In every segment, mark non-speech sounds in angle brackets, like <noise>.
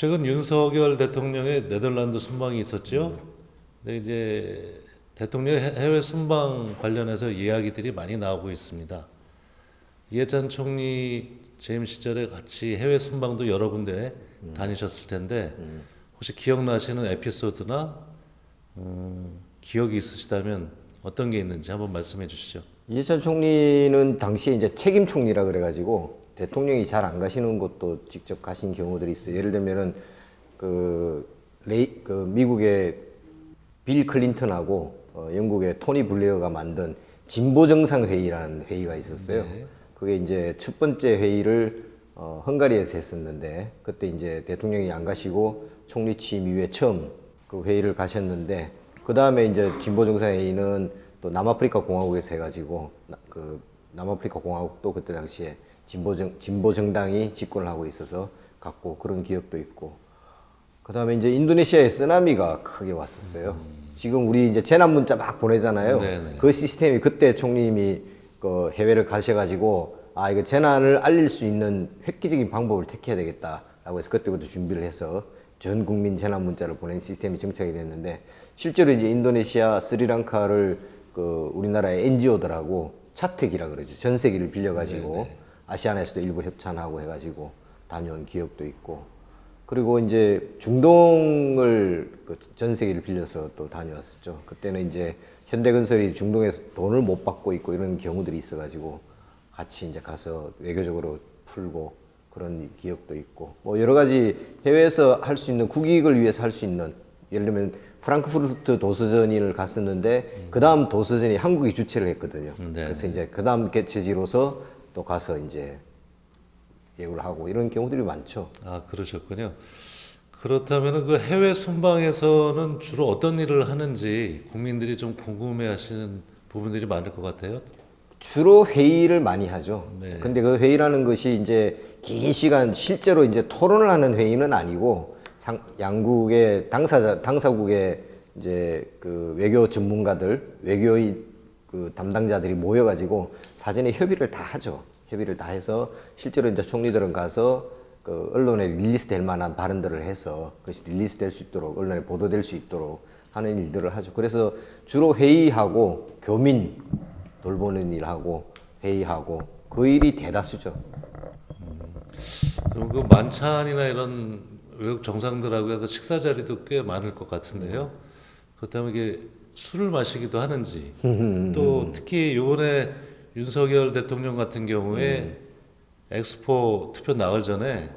최근 윤석열 대통령의 네덜란드 순방이 있었죠. 근데 이제 대통령의 해- 해외 순방 관련해서 이야기들이 많이 나오고 있습니다. 이해찬 총리 재임 시절에 같이 해외 순방도 여러 군데 다니셨을 텐데 혹시 기억나시는 에피소드나 음, 기억이 있으시다면 어떤 게 있는지 한번 말씀해 주시죠. 이해찬 총리는 당시에 이제 책임 총리라 그래가지고 대통령이 잘 안 가시는 곳도 직접 가신 경우들이 있어요. 예를 들면은 그 레이 그 미국의 빌 클린턴하고 어, 영국의 토니 블레어가 만든 진보 정상 회의라는 회의가 있었어요. 그게 이제 첫 번째 회의를 어, 헝가리에서 했었는데 그때 이제 대통령이 안 가시고 총리 취임 이후에 처음 그 회의를 가셨는데 그 다음에 이제 진보 정상 회의는 또 남아프리카 공화국에서 해가지고 나- 그 남아프리카 공화국도 그때 당시에 진보 정 진보 정당이 집권을 하고 있어서 갔고 그런 기억도 있고 그 다음에 이제 인도네시아에 쓰나미가 크게 왔었어요. 지금 우리 이제 재난 문자 막 보내잖아요. 네네. 그 시스템이 그때 총리님이 그 해외를 가셔가지고 아 이거 재난을 알릴 수 있는 획기적인 방법을 택해야 되겠다라고 해서 그때부터 준비를 해서 전 국민 재난 문자를 보내는 시스템이 정착이 됐는데 실제로 이제 인도네시아, 스리랑카를 그 우리나라의 NGO들하고 차특이라 그러죠. 전세기를 빌려가지고 아시아나에서도 일부 협찬하고 해가지고 다녀온 기억도 있고 그리고 이제 중동을 그 전세기를 빌려서 또 다녀왔었죠. 그때는 이제 현대건설이 중동에서 돈을 못 받고 있고 이런 경우들이 있어가지고 같이 이제 가서 외교적으로 풀고 그런 기억도 있고 뭐 여러 가지 해외에서 할 수 있는 국익을 위해서 할 수 있는 예를 들면 프랑크푸르트 도서전을 갔었는데 그 다음 도서전이 한국이 주최를 했거든요. 네, 그래서 이제 그 다음 개최지로서 또 가서 이제 예우를 하고 이런 경우들이 많죠. 아 그러셨군요. 그렇다면 그 해외 순방에서는 주로 어떤 일을 하는지 국민들이 좀 궁금해하시는 부분들이 많을 것 같아요. 주로 회의를 많이 하죠. 네. 근데 그 회의라는 것이 이제 긴 시간 실제로 이제 토론을 하는 회의는 아니고 상, 양국의 당사자 당사국의 이제 그 외교 전문가들 외교의 그 담당자들이 모여가지고 사전에 협의를 다 하죠. 협의를 다 해서 실제로 이제 총리들은 가서 그 언론에 릴리스 될 만한 발언들을 해서 그것이 릴리스 될 수 있도록 언론에 보도될 수 있도록 하는 일들을 하죠. 그래서 주로 회의하고 교민 돌보는 일하고 회의하고 그 일이 대다수죠. 그럼 그 만찬이나 이런 외국 정상들하고 해서 식사 자리도 꽤 많을 것 같은데요. 그렇다면 이게 술을 마시기도 하는지 <laughs> 또 특히 요번에 윤석열 대통령 같은 경우에 엑스포 투표 나흘 전에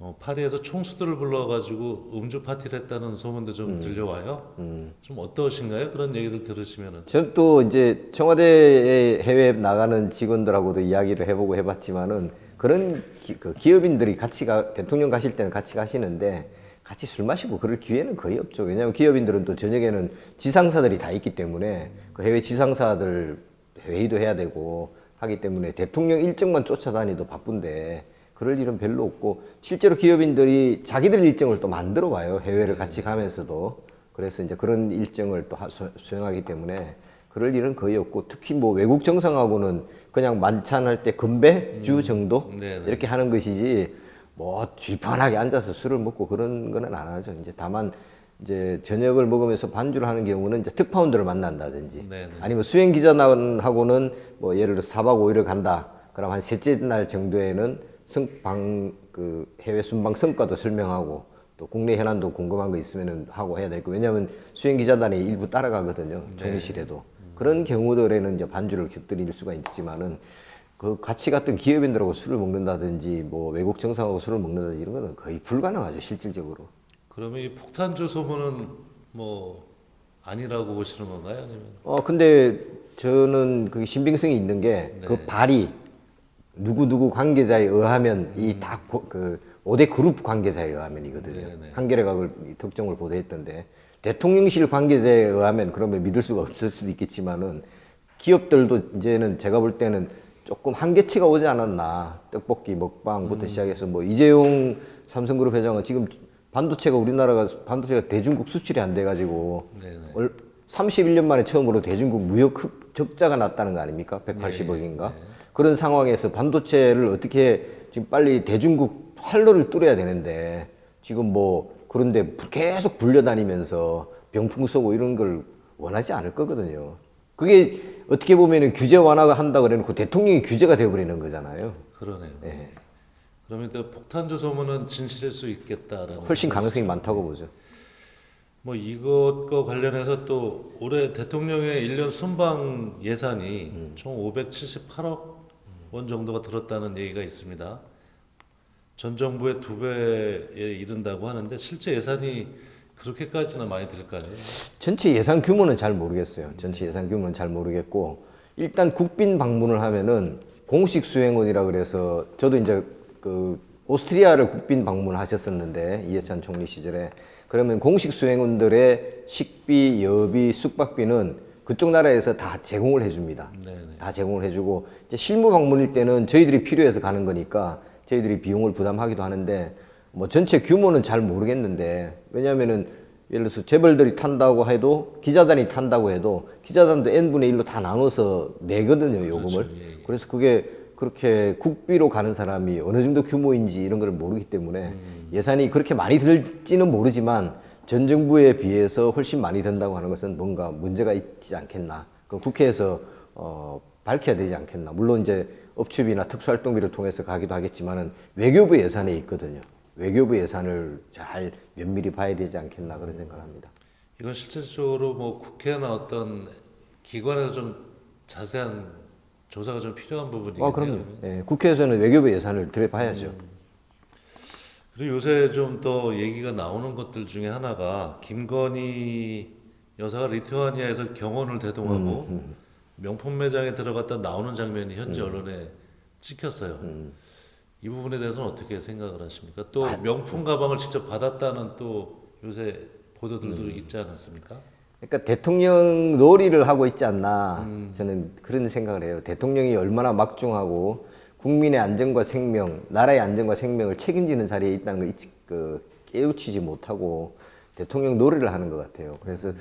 어, 파리에서 총수들을 불러가지고 음주 파티를 했다는 소문도 좀 들려와요. 좀 어떠신가요? 그런 얘기들 들으시면은. 전또 이제 청와대에 해외 나가는 직원들하고도 이야기를 해보고 해봤지만은 그런 기, 그 기업인들이 같이 가 대통령 가실 때는 같이 가시는데 같이 술 마시고 그럴 기회는 거의 없죠. 왜냐하면 기업인들은 또 저녁에는 지상사들이 다 있기 때문에 그 해외 지상사들 회의도 해야 되고 하기 때문에 대통령 일정만 쫓아다니도 바쁜데 그럴 일은 별로 없고 실제로 기업인들이 자기들 일정을 또 만들어 와요. 해외를 같이 가면서도. 그래서 이제 그런 일정을 또 수행하기 때문에 그럴 일은 거의 없고 특히 뭐 외국 정상하고는 그냥 만찬할 때 건배 주 정도 네네. 이렇게 하는 것이지 뭐 쥐판하게 앉아서 술을 먹고 그런 거는 안 하죠. 이제 다만 이제 저녁을 먹으면서 반주를 하는 경우는 이제 특파원들을 만난다든지 네네. 아니면 수행 기자단하고는 뭐 예를 들어 사 4박 5일을 간다. 그럼 한 셋째 날 정도에는 성방 그 해외 순방 성과도 설명하고 또 국내 현안도 궁금한 거 있으면은 하고 해야 될 거. 왜냐하면 수행 기자단이 일부 따라가거든요. 총리실에도 그런 경우들에는 이제 반주를 곁들일 수가 있지만은 그 같이 갔던 기업인들하고 술을 먹는다든지 뭐 외국 정상하고 술을 먹는다든지 이런 거는 거의 불가능하죠 실질적으로. 그러면 이 폭탄주 소문은 뭐 아니라고 보시는 건가요? 아니면 어 근데 저는 그 신빙성이 있는 게그 네. 발이 누구 누구 관계자에 의하면 이다그 5대 그룹 관계자에 의하면이거든요. 네네. 한겨레가 그걸 이 특정을 보도했던데 대통령실 관계자에 의하면 그러면 믿을 수가 없을 수도 있겠지만은 기업들도 이제는 제가 볼 때는 조금 한계치가 오지 않았나 떡볶이 먹방부터 시작해서 뭐 이재용 삼성그룹 회장은 지금 반도체가 우리나라가 반도체가 대중국 수출이 안 돼가지고 네네. 얼- 31년 만에 처음으로 대중국 무역 흑- 적자가 났다는 거 아닙니까? 180억인가? 그런 상황에서 반도체를 어떻게 지금 빨리 대중국 활로를 뚫어야 되는데 지금 뭐 그런데 계속 불려다니면서 병풍 쏘고 이런 걸 원하지 않을 거거든요. 그게 어떻게 보면은 규제 완화가 한다 그래놓고 대통령이 규제가 돼버리는 거잖아요. 그러네요. 예. 그러면 또 폭탄 조소문은 진실일 수 있겠다라는 훨씬 가능성이 많다고 보죠. 뭐 이것과 관련해서 또 올해 대통령의 1년 순방 예산이 총 578억 원 정도가 들었다는 얘기가 있습니다. 전 정부의 두 배에 이른다고 하는데 실제 예산이 그렇게까지나 많이 들까요? 전체 예산 규모는 잘 모르겠어요. 전체 예산 규모는 잘 모르겠고 일단 국빈 방문을 하면은 공식 수행원이라 그래서 저도 이제 그 오스트리아를 국빈 방문하셨었는데 이해찬 총리 시절에 그러면 공식 수행원들의 식비, 여비, 숙박비는 그쪽 나라에서 다 제공을 해줍니다. 네네. 다 제공을 해주고 실무 방문일 때는 저희들이 필요해서 가는 거니까 저희들이 비용을 부담하기도 하는데 뭐 전체 규모는 잘 모르겠는데 왜냐하면은 예를 들어서 재벌들이 탄다고 해도 기자단이 탄다고 해도 기자단도 n 분의 1로 다 나눠서 내거든요 요금을. 그래서 그게 그렇게 국비로 가는 사람이 어느 정도 규모인지 이런 걸 모르기 때문에 예산이 그렇게 많이 들지는 모르지만 전 정부에 비해서 훨씬 많이 든다고 하는 것은 뭔가 문제가 있지 않겠나. 그 국회에서 어, 밝혀야 되지 않겠나. 물론 이제 업추비나 특수활동비를 통해서 가기도 하겠지만은 외교부 예산에 있거든요. 외교부 예산을 잘 면밀히 봐야 되지 않겠나 그런 생각을 합니다. 이건 실질적으로 뭐 국회나 어떤 기관에서 좀 자세한 조사가 좀 필요한 부분이겠네요. 아, 그럼요. 예, 국회에서는 외교부 예산을 들여봐야죠. 그리고 요새 좀 더 얘기가 나오는 것들 중에 하나가 김건희 여사가 리투아니아에서 경호를 대동하고 명품 매장에 들어갔다 나오는 장면이 현지 언론에 찍혔어요. 이 부분에 대해서는 어떻게 생각을 하십니까? 또 명품 가방을 직접 받았다는 또 요새 보도들도 있지 않았습니까? 그러니까 대통령 놀이를 하고 있지 않나 저는 그런 생각을 해요. 대통령이 얼마나 막중하고 국민의 안전과 생명, 나라의 안전과 생명을 책임지는 자리에 있다는 걸 잊- 그 깨우치지 못하고 대통령 놀이를 하는 것 같아요. 그래서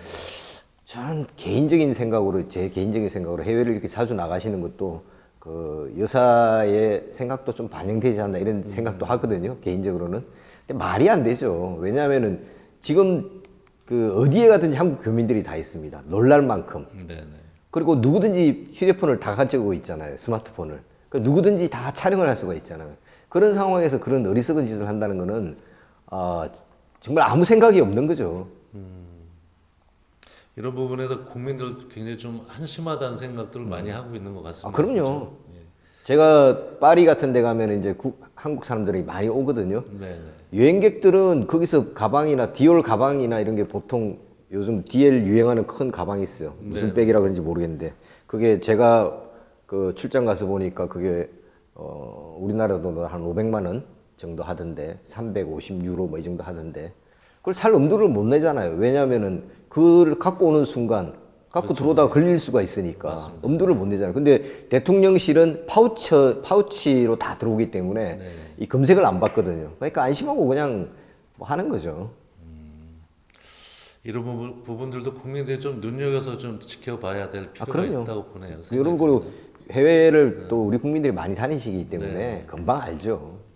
저는 개인적인 생각으로 제 개인적인 생각으로 해외를 이렇게 자주 나가시는 것도 그 여사의 생각도 좀 반영되지 않나 이런 생각도 하거든요. 개인적으로는. 근데 말이 안 되죠. 왜냐하면은 지금 그 어디에 가든지 한국 교민들이 다 있습니다. 놀랄 만큼. 네네. 그리고 누구든지 휴대폰을 다 가지고 있잖아요. 스마트폰을. 그 누구든지 다 촬영을 할 수가 있잖아요. 그런 상황에서 그런 어리석은 짓을 한다는 거는 어, 정말 아무 생각이 없는 거죠. 이런 부분에서 국민들도 굉장히 좀 한심하다는 생각들을 많이 하고 있는 것 같습니다. 아, 그럼요. 그렇죠? 제가 파리 같은 데 가면 이제 국- 한국 사람들이 많이 오거든요. 네네. 여행객들은 거기서 가방이나 디올 가방이나 이런 게 보통 요즘 DL 유행하는 큰 가방이 있어요. 무슨 백이라 그런지 모르겠는데 그게 제가 그 출장 가서 보니까 그게 어 우리나라도 한 500만 원 정도 하던데 350 유로 뭐 이 정도 하던데 그걸 살 엄두를 못 내잖아요. 왜냐하면은 그걸 갖고 오는 순간 갖고 들어오다가 걸릴 수가 있으니까 엄두를 못 내잖아요. 근데 대통령실은 파우치 파우치로 다 들어오기 때문에 이 검색을 안 받거든요. 그러니까 안심하고 그냥 뭐 하는 거죠. 이런 부분, 부분들도 국민들이 좀 눈여겨서 좀 지켜봐야 될 필요가 아. 있다고 보네요. 여러분 그리고 해외를 또 우리 국민들이 많이 다니시기 때문에 금방 알죠.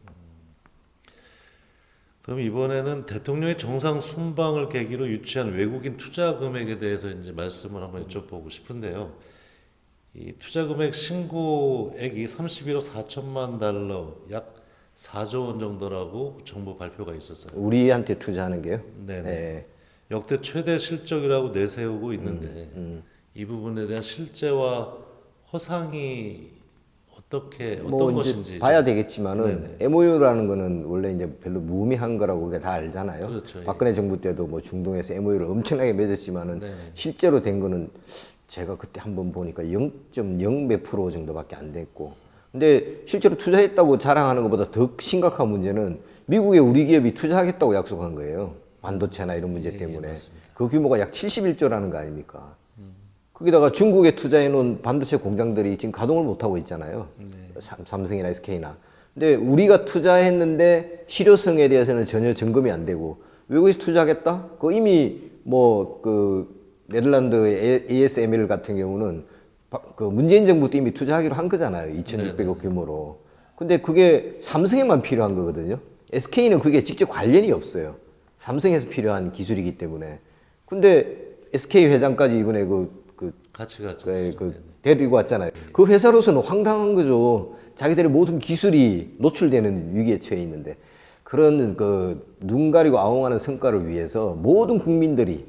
그럼 이번에는 대통령의 정상 순방을 계기로 유치한 외국인 투자 금액에 대해서 이제 말씀을 한번 여쭤보고 싶은데요. 이 투자 금액 신고액이 31억 4천만 달러, 약 4조 원 정도라고 정부 발표가 있었어요. 우리한테 투자하는 게요. 네네. 네. 역대 최대 실적이라고 내세우고 있는데 음, 이 부분에 대한 실제와 허상이 어떻게 어떤 뭐 것인지 봐야 되겠지만은 MOU라는 거는 원래 이제 별로 무의미한 거라고 우리가 다 알잖아요. 그렇죠, 예. 박근혜 정부 때도 뭐 중동에서 MOU를 엄청나게 맺었지만은 네. 실제로 된 거는 제가 그때 한번 보니까 0.0 몇 프로 정도밖에 안 됐고. 근데 실제로 투자했다고 자랑하는 것보다 더 심각한 문제는 미국에 우리 기업이 투자하겠다고 약속한 거예요. 반도체나 이런 예, 문제 때문에. 그 규모가 약 71조라는 거 아닙니까? 거기다가 중국에 투자해 놓은 반도체 공장들이 지금 가동을 못 하고 있잖아요. 삼- 삼성이나 SK나. 근데 우리가 투자했는데 실효성에 대해서는 전혀 점검이 안 되고 외국에서 투자하겠다? 그 이미 뭐 그 네덜란드 ASML 같은 경우는 바- 그 문재인 정부 때 이미 투자하기로 한 거잖아요. 2,600억 규모로. 근데 그게 삼성에만 필요한 거거든요. SK는 그게 직접 관련이 없어요. 삼성에서 필요한 기술이기 때문에. 근데 SK 회장까지 이번에 그, 그, 같이 갔죠. 그, 그 데리고 왔잖아요. 그 회사로서는 황당한 거죠. 자기들의 모든 기술이 노출되는 위기에 처해 있는데 그런 그 눈 가리고 아웅하는 성과를 위해서 모든 국민들이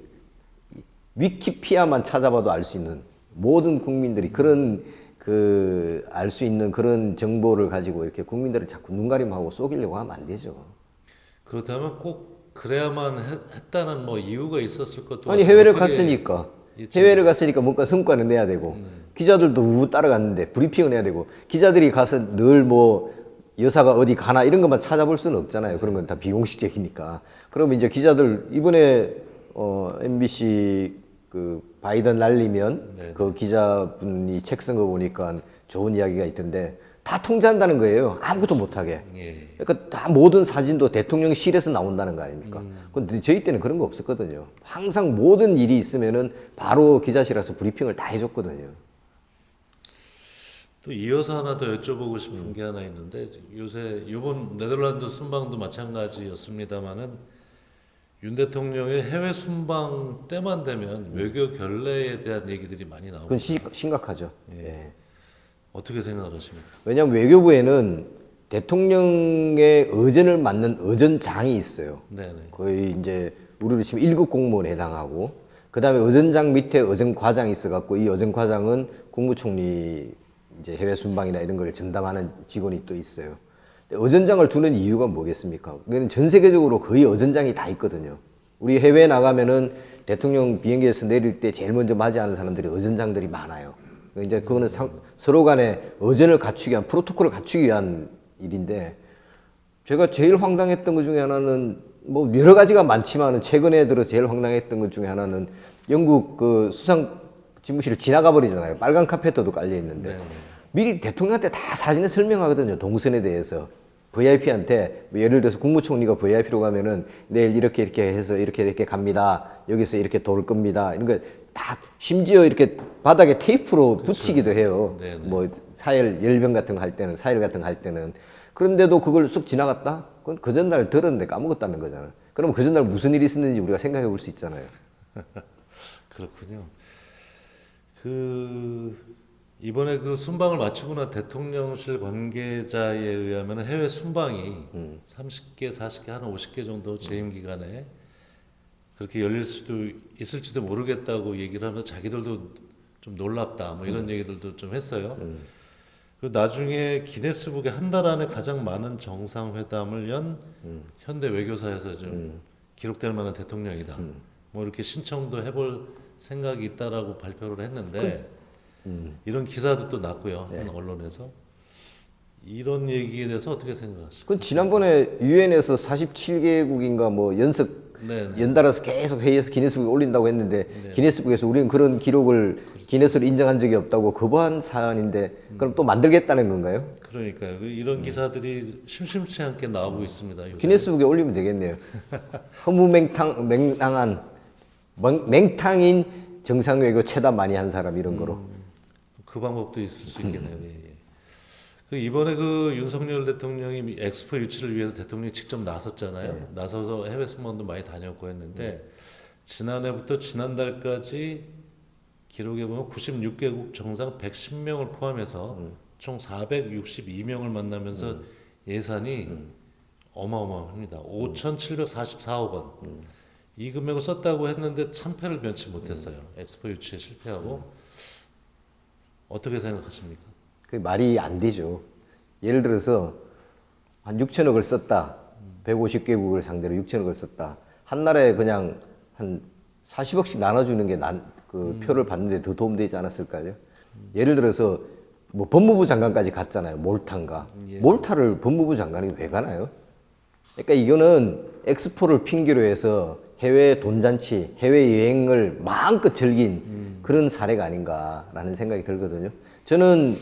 위키피아만 찾아봐도 알 수 있는 모든 국민들이 그런 그 알 수 있는 그런 정보를 가지고 이렇게 국민들을 자꾸 눈가림하고 속이려고 하면 안 되죠. 그렇다면 꼭 그래야만 했, 했다는 뭐 이유가 있었을 것도 아니. 해외를 갔으니까? 해외를 갔으니까 뭔가 성과는 내야 되고 기자들도 우 따라갔는데 브리핑을 해야 되고 기자들이 가서 늘 뭐 여사가 어디 가나 이런 것만 찾아볼 수는 없잖아요. 그런 건 다 비공식적이니까. 그러면 이제 기자들 이번에 어 MBC 그 바이든 날리면 그 기자분이 책 쓴 거 보니까 좋은 이야기가 있던데 다 통제한다는 거예요. 아무것도 못하게. 예. 그러니까 다 모든 사진도 대통령실에서 나온다는 거 아닙니까? 근데 저희 때는 그런 거 없었거든요. 항상 모든 일이 있으면은 바로 기자실 와서 브리핑을 다 해줬거든요. 또 이어서 하나 더 여쭤보고 싶은 게 하나 있는데 요새 이번 네덜란드 순방도 마찬가지였습니다만은 윤 대통령의 해외 순방 때만 되면 외교 결례에 대한 얘기들이 많이 나오고 그건 시- 심각하죠. 예. 어떻게 생각하십니까? 왜냐하면 외교부에는 대통령의 의전을 맡는 의전장이 있어요. 네네. 거의 이제 우리로 치면 1급 공무원에 해당하고 그다음에 의전장 밑에 의전과장이 있어갖고 이 의전과장은 국무총리 이제 해외 순방이나 이런 걸 전담하는 직원이 또 있어요. 의전장을 두는 이유가 뭐겠습니까? 전 세계적으로 거의 의전장이 다 있거든요. 우리 해외 나가면은 대통령 비행기에서 내릴 때 제일 먼저 맞이하는 사람들이 의전장들이 많아요. 이제 그거는 상- 서로 간에 의전을 갖추기 위한 프로토콜을 갖추기 위한 일인데 제가 제일 황당했던 것 중에 하나는 뭐 여러 가지가 많지만 최근에 들어 제일 황당했던 것 중에 하나는 영국 그 수상 집무실을 지나가 버리잖아요. 빨간 카페트도 깔려 있는데 미리 대통령한테 다 사진에 설명하거든요. 동선에 대해서. VIP한테 뭐 예를 들어서 국무총리가 VIP로 가면은 내일 이렇게 이렇게 해서 이렇게 이렇게 갑니다. 여기서 이렇게 돌 겁니다. 이런 거 다 심지어 이렇게 바닥에 테이프로 붙이기도 해요. 네네. 뭐 사열 열병 같은 거 할 때는 사열 같은 거 할 때는 그런데도 그걸 쑥 지나갔다? 그건 그 전날 들었는데 까먹었다는 거잖아. 그럼 그 전날 무슨 일이 있었는지 우리가 생각해 볼 수 있잖아요. <laughs> 그렇군요. 그 이번에 그 순방을 마치고 난 대통령실 관계자에 의하면 해외 순방이 30개, 40개, 한 50개 정도 재임 기간에 그렇게 열릴 수도 있을지도 모르겠다고 얘기를 하면서 자기들도 좀 놀랍다 뭐 이런 얘기들도 좀 했어요. 그 나중에 기네스북에 한 달 안에 가장 많은 정상회담을 연 현대 외교사에서 좀 기록될 만한 대통령이다. 뭐 이렇게 신청도 해볼 생각이 있다라고 발표를 했는데 이런 기사도 또 났고요 한 언론에서. 이런 얘기에 대해서 어떻게 생각하십니까? 그건 지난번에 유엔에서 47개국인가 뭐 연석 네, 연달아서 계속 회의에서 기네스북에 올린다고 했는데 기네스북에서 우리는 그런 기록을 기네스로 인정한 적이 없다고 거부한 사안인데 그럼 또 만들겠다는 건가요? 그러니까요. 그 이런 기사들이 심심치 않게 나오고 있습니다. 요새. 기네스북에 올리면 되겠네요. <laughs> 허무맹탕 맹랑한 맹- 맹탕인 정상외교 최다 많이 한 사람 이런 거로. 그 방법도 있을 수 있겠네요. <laughs> 예, 예. 그 이번에 그 윤석열 대통령이 미- 엑스포 유치를 위해서 대통령이 직접 나섰잖아요. 나서서 해외 순방도 많이 다녔고 했는데 지난해부터 지난달까지 기록에 보면 96개국 정상 110명을 포함해서 총 462명을 만나면서 예산이 어마어마합니다. 5,744억 원. 이 금액을 썼다고 했는데 참패를 면치 못했어요. 엑스포 유치에 실패하고 어떻게 생각하십니까? 그 말이 안 되죠. 예를 들어서 한 6천억을 썼다. 150개국을 상대로 6천억을 썼다. 한 나라에 그냥 한 40억씩 나눠주는 게 난그 표를 받는데 더 도움되지 않았을까요? 예를 들어서 뭐 법무부 장관까지 갔잖아요. 몰타인가. 몰타를 법무부 장관이 왜 가나요? 그러니까 이거는 엑스포를 핑계로 해서 해외 돈잔치, 해외 여행을 마음껏 즐긴 그런 사례가 아닌가라는 생각이 들거든요. 저는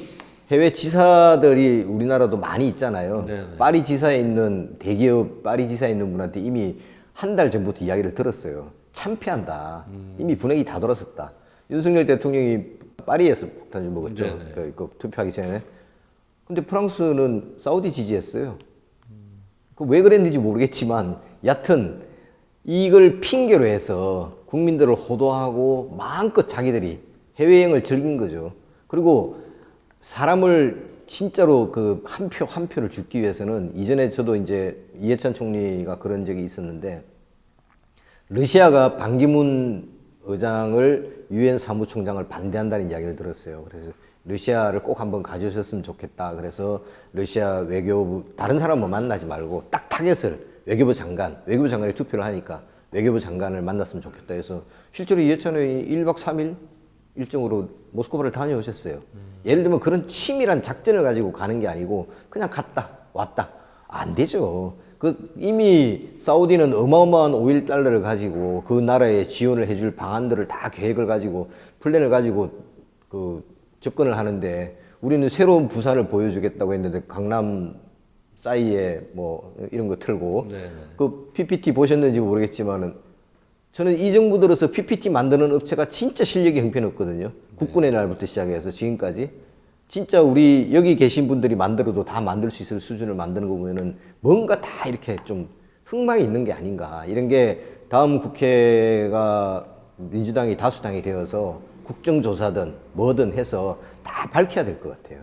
해외 지사들이 우리나라도 많이 있잖아요. 네네. 파리 지사에 있는 대기업 파리 지사에 있는 분한테 이미 한 달 전부터 이야기를 들었어요. 참패한다. 이미 분위기 다 돌았었다. 윤석열 대통령이 파리에서 폭탄주 먹었죠. 네네. 그, 그 투표하기 전에. 근데 프랑스는 사우디 지지했어요. 그왜 그랬는지 모르겠지만 여튼 이걸 핑계로 해서 국민들을 호도하고 마음껏 자기들이 해외여행을 즐긴 거죠. 그리고 사람을 진짜로 그 한 표 한 표를 죽기 위해서는 이전에 저도 이제 이해찬 총리가 그런 적이 있었는데 러시아가 반기문 의장을 유엔 사무총장을 반대한다는 이야기를 들었어요. 그래서 러시아를 꼭 한번 가주셨으면 좋겠다. 그래서 러시아 외교부 다른 사람은 만나지 말고 딱 타겟을 외교부 장관, 외교부 장관이 투표를 하니까 외교부 장관을 만났으면 좋겠다 해서 실제로 이해찬 의원이 1박 3일 일정으로 모스크바를 다녀오셨어요. 예를 들면 그런 치밀한 작전을 가지고 가는 게 아니고 그냥 갔다 왔다 안 되죠. 그 이미 사우디는 어마어마한 오일 달러를 가지고 그 나라에 지원을 해줄 방안들을 다 계획을 가지고 플랜을 가지고 그 접근을 하는데 우리는 새로운 부산을 보여주겠다고 했는데 강남 싸이에 뭐 이런 거 틀고 네네. 그 PPT 보셨는지 모르겠지만은 저는 이 정부 들어서 PPT 만드는 업체가 진짜 실력이 형편없거든요. 국군의 날부터 시작해서 지금까지. 진짜 우리 여기 계신 분들이 만들어도 다 만들 수 있을 수준을 만드는 거 보면은 뭔가 다 이렇게 좀 흥망이 있는 게 아닌가. 이런 게 다음 국회가 민주당이 다수당이 되어서 국정조사든 뭐든 해서 다 밝혀야 될 것 같아요.